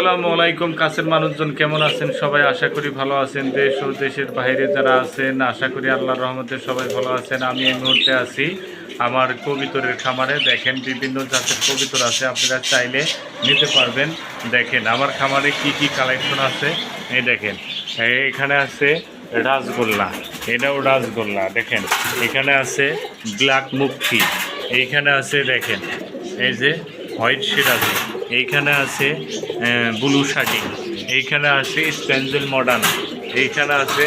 আসসালামু আলাইকুম, কাছের মানুষজন কেমন আছেন? সবাই আশা করি ভালো আছেন। দেশ ও দেশের বাইরে যারা আছেন, আশা করি আল্লাহর রহমতে সবাই ভালো আছেন। আমি এই মুহূর্তে আছি আমার কবিতরের খামারে। দেখেন, বিভিন্ন জাতের কবিতর আছে। আপনারা চাইলে নিতে পারবেন। দেখেন, আমার খামারে কি কি কালেকশন আছে? এই দেখেন এখানে আছে রাসগোল্লা। এটাও রাসগোল্লা, দেখেন। এখানে আছে ব্ল্যাক মুক্তি। এইখানে আছে, দেখেন, এই যে হোয়াইট সিরাজি এইখানে আছে ব্লু শার্টিং, এইখানে আছে স্পেঞ্জেল মডার্ন, এইখানে আছে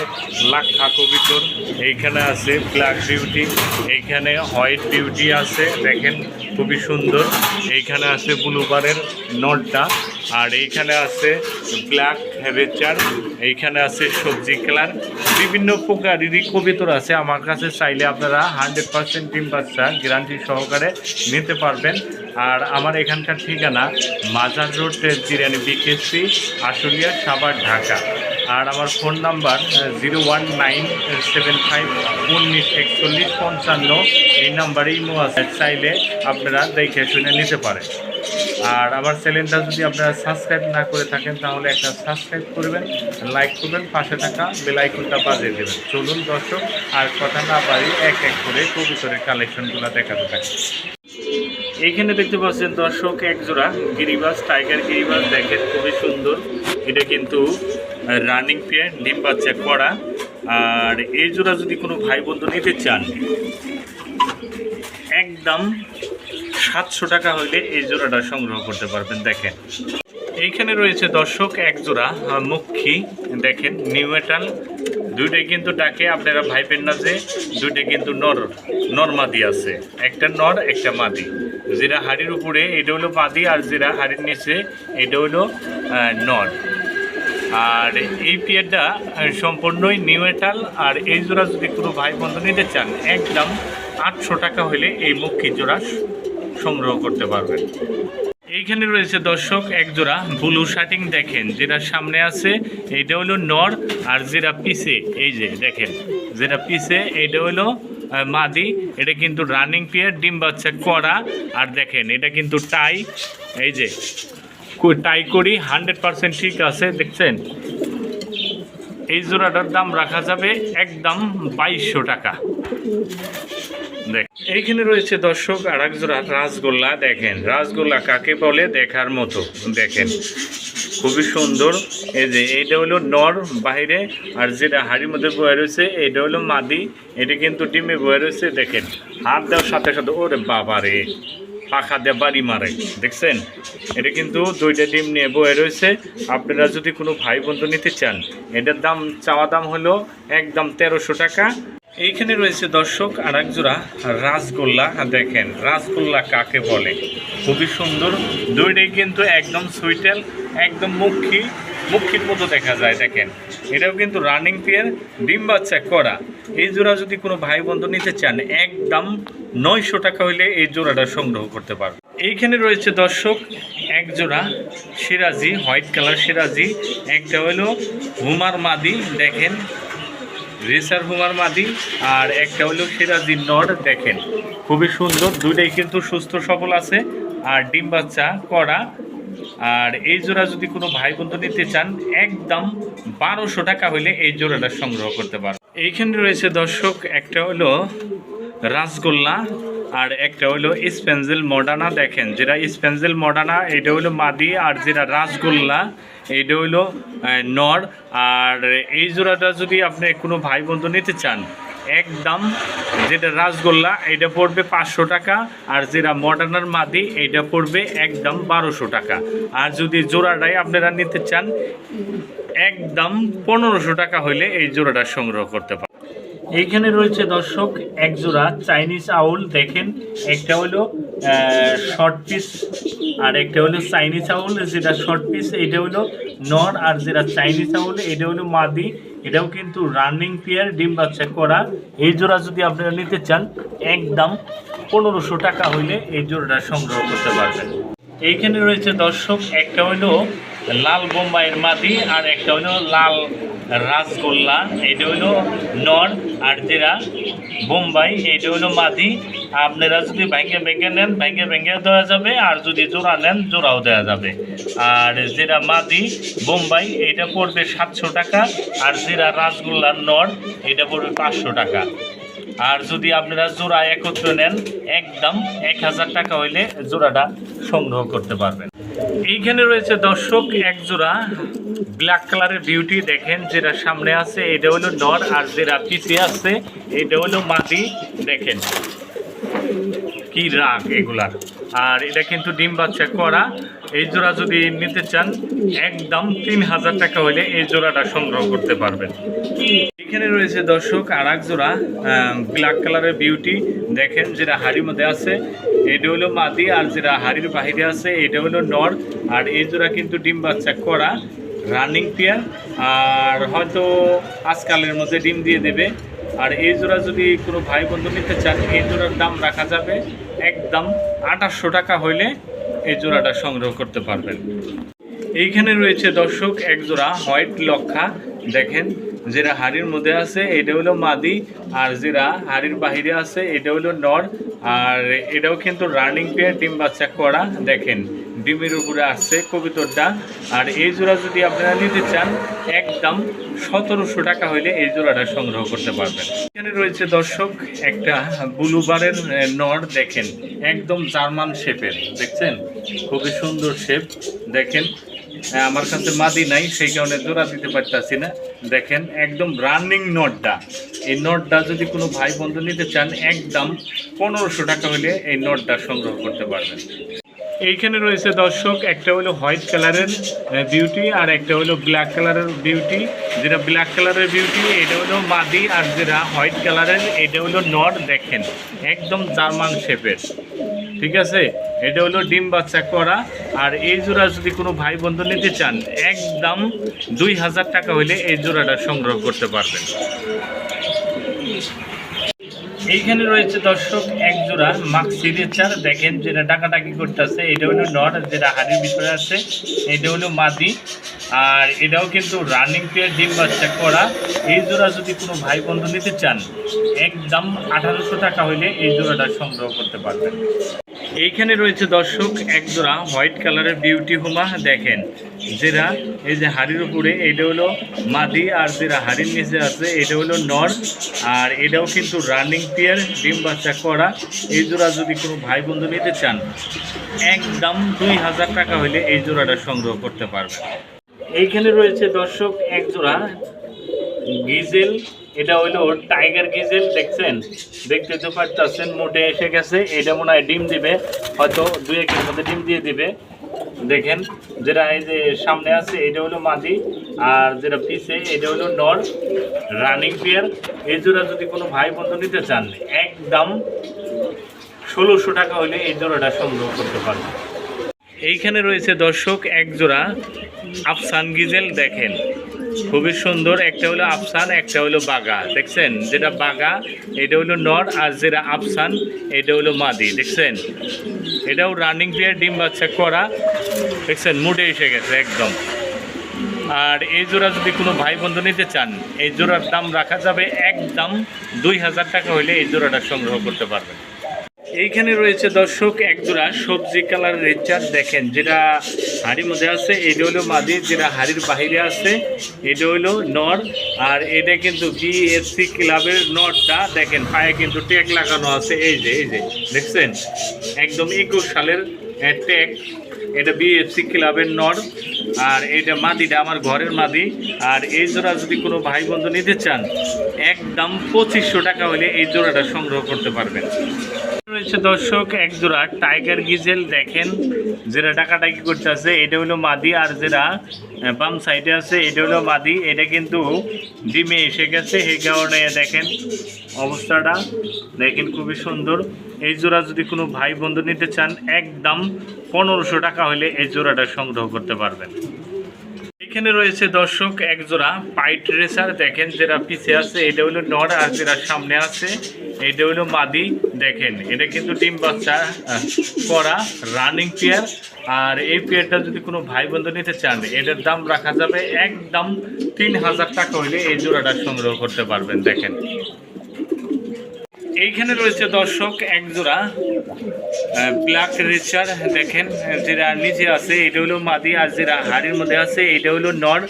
লাক্ষা কবিতর এইখানে আছে ব্ল্যাক বিউটি, এইখানে হোয়াইট বিউটি আছে, দেখেন খুবই সুন্দর, এইখানে আছে ব্লুবারের নটটা আর এইখানে আছে ব্ল্যাক হেভেচার এইখানে আছে সবজি কালার, বিভিন্ন প্রকারেরই কবিতর আছে, আমার কাছে চাইলে আপনারা হান্ড্রেড পার্সেন্ট ডিম বাচ্চা গ্যারান্টি সহকারে নিতে পারবেন। আর আমার এখানকার ঠিকানা মাজার রোড জিরানি বিকেসি আশুলিয়া, সাভার, ঢাকা। আর আমার phone number zero one nine seven five উনিশ একচল্লিশ পঞ্চান্ন। এই নাম্বারেই মো আছে, চাইলে আপনারা দেখে শুনে নিতে পারেন। আর আমার চ্যানেলটা যদি আপনারা সাবস্ক্রাইব না করে থাকেন, তাহলে একটা সাবস্ক্রাইব করবেন লাইক করবেন, পাশে থাকা বেলাইকনটা বাজিয়ে দেবেন। চলুন দর্শক, আর কথা না পারি এক এক করে কবুতরের কালেকশনগুলো দেখাতে থাকি। এইখানে দেখতে পাচ্ছেন দর্শক, এক জোড়া গিরিবাস টাইগার গিরিবাস, দেখেন খুবই সুন্দর। এটা কিন্তু রানিং পেয়ার ডিম বাচ্চা করা। আর এই জোড়া যদি কোনো ভাই বন্ধু নিতে চান, একদম সাতশো টাকা হইলে এই জোড়াটা সংগ্রহ করতে পারবেন, দেখেন। এইখানে রয়েছে দর্শক এক জোড়া মুখী, দেখেন নিউ মেটাল দুইটাই কিন্তু ডাকে, আপনারা ভাইবেন না যে দুইটাই কিন্তু নর নর মাদি আছে। একটা নর, একটা মাদি। যেটা হাড়ির উপরে, এটা হলো মাদি, আর যেটা হাড়ির নিচে, এটা হলো নর। আর এই পেয়ারটা সম্পূর্ণই নিউমেটাল আর এই জোড়া যদি কোনো ভাই বন্ধু নিতে চান, একদম আটশো টাকা হলে এই মুখী জোড়া সংগ্রহ করতে পারবেন। এইখানে রয়েছে দর্শক, এক জোড়া ব্লু শার্টিং দেখেন। যেটা সামনে আছে, এইটা হলো নর আর যেটা পিছে, এই যে দেখেন। যেটা পিছে, এইটা হলো মাদি। এটা কিন্তু রানিং পেয়ার ডিম বাচ্চা করা। আর দেখেন, এটা কিন্তু টাই, এই যে টাই করি হান্ড্রেড পার্সেন্ট ঠিক আছে, দেখছেন? এই জোড়াটার দাম রাখা যাবে একদম বাইশশো টাকা। দেখ। এইখানে রয়েছে দর্শক আর একজোড়া রাসগোল্লা, দেখেন। রাসগোল্লা কাকে বলে? দেখার মতো। দেখেন। খুবই সুন্দর। এই যে, এইটা হলো নর বাহিরে আর যেটা হাড়ির মধ্যে বয়ে রয়েছে এটা হলো মাদি। এটা কিন্তু ডিমে বয়ে রয়েছে, দেখেন। হাত দেওয়ার সাথে সাথে, ওরে বাবা রে পাখা দিয়ে বাড়ি মারে, দেখছেন? এটা কিন্তু দুইটা ডিম নিয়ে বয়ে রয়েছে। আপনারা যদি কোনো ভাই বন্ধু নিতে চান, এটার দাম, চাওয়া দাম হলো একদম তেরোশো টাকা। এইখানে রয়েছে দর্শক আর এক জোড়া রাসগোল্লা। দেখেন, রাসগোল্লা কাকে বলে? খুবই সুন্দর। দুইটাই কিন্তু একদম সুইটেল, একদম মুখী, মুখির মতো দেখা যায়, দেখেন। এটাও কিন্তু রানিং পেয়ার, ডিম বাচ্চা করা। এই জোড়া যদি কোনো ভাই বন্ধু নিতে চান, একদম নয়শো টাকা হইলে এই জোড়াটা সংগ্রহ করতে পারবে। এইখানে রয়েছে দর্শক, এক জোড়া সিরাজি, হোয়াইট কালার সিরাজি, একটা হলো হুমার মাদি, দেখেন, রেসার হুমার মাদি, আর একটা হলো সিরাজি নর, দেখেন, খুবই সুন্দর, দুইটাই কিন্তু সুস্থ সবল আছে, আর ডিম বাচ্চা করা আর এই জোড়া যদি কোনো ভাই বন্ধু নিতে চান, একদম বারোশো টাকা হইলে এই জোড়াটা সংগ্রহ করতে পারো এইখানে রয়েছে দর্শক, একটা হলো রাসগোল্লা আর একটা হলো স্পেন্সেল মডানা, দেখেন যেটা স্পেন্সেল মডানা এটা হলো মাদি আর যেটা রাসগোল্লা, এইটা হলো নর। আর এই জোড়াটা যদি আপনি কোনো ভাই বন্ধু নিতে চান, একদম যেটা রাসগোল্লা এটা পড়বে পাঁচশো টাকা। আর যেটা মডার্নার মাদি এটা পড়বে একদম বারোশো টাকা। আর যদি জোড়াটাই আপনারা নিতে চান, একদম পনেরোশো টাকা হইলে এই জোড়াটা সংগ্রহ করতে পারেন এইখানে রয়েছে দর্শক এক জোড়া চাইনিজ আউল, দেখেন, একটা হলো শর্ট পিস আর একটা হলো চাইনিজ আউল, যেটা শর্ট পিস এটা হলো নর, আর যেটা চাইনিজ আউল, এটা হলো মাদি। এটাও কিন্তু রানিং পেয়ার ডিম বাচ্চা করা। এই জোড়া যদি আপনারা নিতে চান, একদম পনেরোশো টাকা হইলে এই জোড়াটা সংগ্রহ করতে পারবেন। এইখানে রয়েছে দর্শক, একটা হলো লাল বোম্বাইয়ের মাটি আর একটা হলো লাল রাসগোল্লা, এটা হলো নর আর যেটা বোম্বাই, এটা হলো মাটি। আপনারা যদি ভেঙে ভেঙে নেন, ভেঙে ভেঙে দেওয়া যাবে, আর যদি জোড়া নেন, জোড়াও দেওয়া যাবে। আর যেটা মাদি বোম্বাই, এটা পড়বে সাতশো টাকা, আর যেটা রাসগোল্লার নর, এটা পড়বে পাঁচশো টাকা। আর যদি আপনারা জোড়া একত্র নেন, একদম এক হাজার টাকা হইলে জোড়াটা সংগ্রহ করতে পারবেন। এইখানে রয়েছে দর্শক, এক জোড়া ব্ল্যাক কালারের বিউটি দেখেন, যেটা সামনে আছে, এটা হলো নর আর যেটা পিছিয়ে আছে, এটা হলো মাদি দেখেন। কি রাগ এগুলার? আর এটা কিন্তু ডিম বাচ্চা করা। এই জোড়া যদি নিতে চান, একদম তিন হাজার টাকা হলে এই জোড়াটা সংগ্রহ করতে পারবেন। এখানে রয়েছে দর্শক আর এক জোড়া ব্ল্যাক কালারের বিউটি দেখেন যেটা হাড়ির মধ্যে আছে, এটা হলো মাদি আর যেটা হাড়ির বাহিরে আছে, এটা হলো নর। আর এই জোড়া কিন্তু ডিম বাচ্চা করা রানিং পেয়ার আর হয়তো আজকালের মধ্যে ডিম দিয়ে দেবে। আর এই জোড়া যদি কোনো ভাই বন্ধু নিতে চান, এই জোড়ার দাম রাখা যাবে একদম আঠাশশো টাকা হইলে এই জোড়াটা সংগ্রহ করতে পারবেন। এইখানে রয়েছে দর্শক, এক জোড়া হোয়াইট লক্ষা। দেখেন, যেটা হাড়ির মধ্যে আছে, এটা হলো মাদি, আর যেটা হাড়ির বাহিরে আছে, এটা হলো নর, আর এটাও কিন্তু রানিং পেয়ে ডিম বাচ্চা করা। দেখেন ডিমের উপরে আসছে কবিতরটা। আর এই জোড়া যদি আপনারা নিতে চান, একদম সতেরোশো টাকা হইলে এই জোড়াটা সংগ্রহ করতে পারবেন। এখানে রয়েছে দর্শক, একটা বুলুবারের নর দেখেন, একদম জার্মান শেপের, দেখছেন? খুবই সুন্দর শেপ, দেখেন। আমার কাছে মাদি নাই, সেই কারণে জোড়া দিতে পারতাছি না। দেখেন, একদম রানিং নটটা। এই নটটা যদি কোনো ভাই বন্ধু নিতে চান, একদম পনেরোশো টাকা হলে এই নটটা সংগ্রহ করতে পারবেন। এইখানে রয়েছে দর্শক, একটা হলো হোয়াইট কালারের বিউটি আর একটা হলো ব্ল্যাক কালারের বিউটি যেটা ব্ল্যাক কালারের বিউটি এটা হলো মাদি আর যেটা হোয়াইট কালারের, এটা হলো নট দেখেন, একদম জার্মান শেপের। ঠিক আছে? এটা হলো ডিম বাচ্চা করা। আর এই জোড়া যদি কোনো ভাই বন্ধু নিতে চান, একদম দুই হাজার টাকা হলে এই জোড়াটা সংগ্রহ করতে পারবেন। এইখানে রয়েছে দর্শক জোড়া মাক্সি রেচার দেখেন যেটা ডাকাডাকি করতেছে, এটা হলো নট যেটা হাড়ির ভিতরে আছে, এটা হলো মাদি, আর এটাও কিন্তু রানিং পেয়ার ডিম বাচ্চা করা। এই জোড়া যদি কোনো ভাই বন্ধু নিতে চান, একদম আঠারোশো টাকা হইলে এই জোড়াটা সংগ্রহ করতে পারবেন। এইখানে রয়েছে দর্শক, এক জোড়া হোয়াইট কালারের বিউটি হুমা, দেখেন। যেটা, এই যে হাড়ির উপরে, এটা হলো মাদি, আর যেটা হাড়ির নিচে আছে, এটা হলো নর, আর এটাও কিন্তু রানিং পেয়ার, ডিম বাচ্চা করা। এই জোড়া যদি কোনো ভাই বন্ধু নিতে চান, একদম দুই হাজার টাকা হলে এই জোড়াটা সংগ্রহ করতে পারবে এইখানে রয়েছে দর্শক, এক জোড়া গিজেল এটা হইল টাইগার গিজেল দেখছেন? দেখতে তো পারতেছেন, মোটে এসে গেছে। এটা মনে হয় ডিম দিবে, হয়তো দুই একের মধ্যে ডিম দিয়ে দিবে। দেখেন, যেটা এই যে সামনে আছে, এটা হলো মাদি, আর যেটা পিছে, এটা হলো নর রানিং পেয়ার এই জোড়া যদি কোনো ভাই বন্ধু নিতে চান, একদম ষোলোশো টাকা হলে এই জোড়াটা সংগ্রহ করতে পারবে এইখানে রয়েছে দর্শক, এক জোড়া আফসান গিজেল দেখেন। খুবই সুন্দর, একটা হলো আফসান, একটা হলো বাগা, দেখছেন? যেটা বাগা, এটা হলো নর, আর যেটা আফসান, এটা হলো মাদি, দেখছেন? এটাও রানিং পেয়ার ডিম বাচ্চা করা, দেখছেন? মুডে এসে গেছে, একদম। আর এই জোড়া যদি কোনো ভাই বন্ধু নিতে চান, এই জোড়ার দাম রাখা যাবে একদম দুই হাজার টাকা হলে এই জোড়াটা সংগ্রহ করতে পারবেন। এইখানে রয়েছে দর্শক এক জোড়া সবজি কালার রেচার দেখেন, যেটা হাড়ির মধ্যে আছে, এটা হলো মাদি, যেটা হাড়ির বাহিরে আছে, এটা হলো নর, আর এটা কিন্তু বিএসসি ক্লাবের নরটা। দেখেন, পায়ে কিন্তু ট্যাগ লাগানো আছে, এই যে এই যে, দেখছেন? একদম একুশ সালের ট্যাগ, এটা বিএফসি ক্লাবের নর, আর এটা মাদিটা আমার ঘরের মাদি। আর এই জোড়া যদি কোনো ভাই বন্ধু নিতে চান, একদম পঁচিশশো টাকা হলে এই জোড়াটা সংগ্রহ করতে পারবেন। রয়েছে দর্শক, এক জোড়া টাইগার গিজেল দেখেন। যেটা ডাকাডাকি করতে আছে, এটা হলো মাদি, আর যেটা বাম সাইডে আছে, এটা হলো মাদি। এটা কিন্তু ডিমে এসে গেছে, এই কারণে দেখেন অবস্থাটা। দেখেন খুবই সুন্দর। এই জোড়া যদি কোনো ভাই বন্ধু নিতে চান, একদম পনেরোশো টাকা হলে এই জোড়াটা সংগ্রহ করতে পারবেন। এখানে রয়েছে দর্শক, এক জোড়া পাইট রেসার। দেখেন যেটা পিছে আছে, এটা হলো নর আর যেটা সামনে আছে এটা হলো মাদি, দেখেন, এটা কিন্তু ডিম বাচ্চা করা রানিং পেয়ার আর এই পেয়ারটা যদি কোনো ভাই বন্ধু নিতে চান, এটার দাম রাখা যাবে একদম তিন হাজার টাকা হইলে এই জোড়াটা সংগ্রহ করতে পারবেন, দেখেন। এইখানে রয়েছে দর্শক এক জোড়া ব্ল্যাক রেচার দেখেন, যেটা নিচে আছে, এটা হলো মাদি আর যেটা হাড়ির মধ্যে আছে, এটা হলো নর।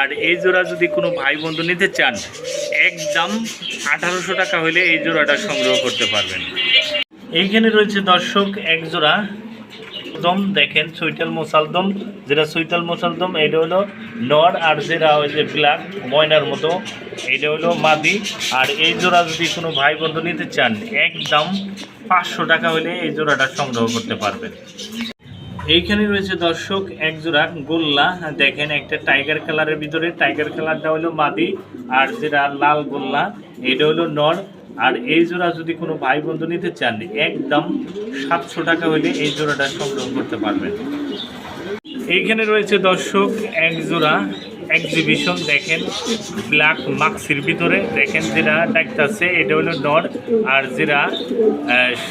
আর এই জোড়া যদি কোনো ভাই বন্ধু নিতে চান, একদম আঠারোশো টাকা হলে এই জোড়াটা সংগ্রহ করতে পারবেন। এইখানে রয়েছে দর্শক এক জোড়া দম দেখেন, সুইটাল মোসালদম যেটা সুইটাল মোসালদম এটা হলো নর আর যেটা ওই যে ব্ল্যাক ময়নার মতো, এটা হলো মাদি। আর এই জোড়া যদি কোনো ভাই বন্ধু নিতে চান, একদম পাঁচশো টাকা হলে এই জোড়াটা সংগ্রহ করতে পারবেন। এইখানে রয়েছে দর্শক, এক জোড়া গোল্লা। দেখেন, একটা টাইগার কালারের ভিতরে। টাইগার কালারটা হলো মাদি আর যেটা লাল গোল্লা, এটা হলো নর। আর এই জোড়া যদি কোনো ভাই বন্ধু নিতে চান, একদম সাতশো টাকা হলে এই জোড়াটা সংগ্রহ করতে পারবেন। এইখানে রয়েছে দর্শক, এক জোড়া এক্সিবিশন দেখেন ব্ল্যাক মাক্সির ভিতরে। দেখেন, যেটা ডাকতেছে এটা হলো নর, আর যেটা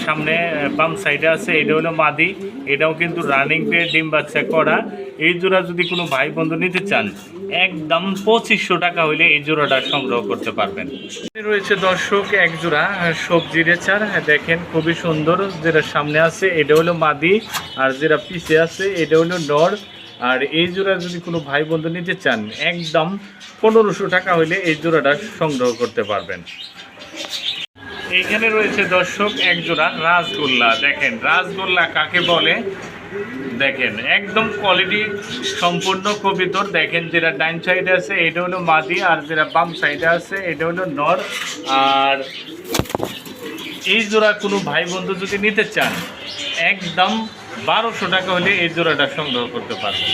সামনে বাম সাইডে আছে, এটা হলো মাদি। এটাও কিন্তু রানিং পেয়ে ডিম বাচ্চা করা। এই জোড়া যদি কোনো ভাই বন্ধু নিতে চান একদম পঁচিশশো টাকা হইলে এই জোড়াটা সংগ্রহ করতে পারবেন। রয়েছে দর্শক, এক জোড়া সবজি রেচার দেখেন, খুবই সুন্দর যেটা সামনে আছে, এটা হলো মাদি, আর যেটা পিছে আছে, এটা হলো নর। আর এই জোড়া যদি কোনো ভাই বন্ধু নিতে চান, একদম পনেরোশো টাকা হইলে এই জোড়াটা সংগ্রহ করতে পারবেন। এইখানে রয়েছে দর্শক, এক জোড়া রাসগোল্লা। দেখেন, রাসগোল্লা কাকে বলে? দেখেন, একদম কোয়ালিটি সম্পূর্ণ কবিতর। দেখেন যেটা ডাইন সাইডে আছে, এটা হলো মাদি, আর যেটা বাম সাইডে আছে, এটা হলো নর। আর এই জোড়া কোনো ভাই বন্ধু যদি নিতে চান, একদম বারোশো টাকা হলে এই জোড়াটা সংগ্রহ করতে পারবেন।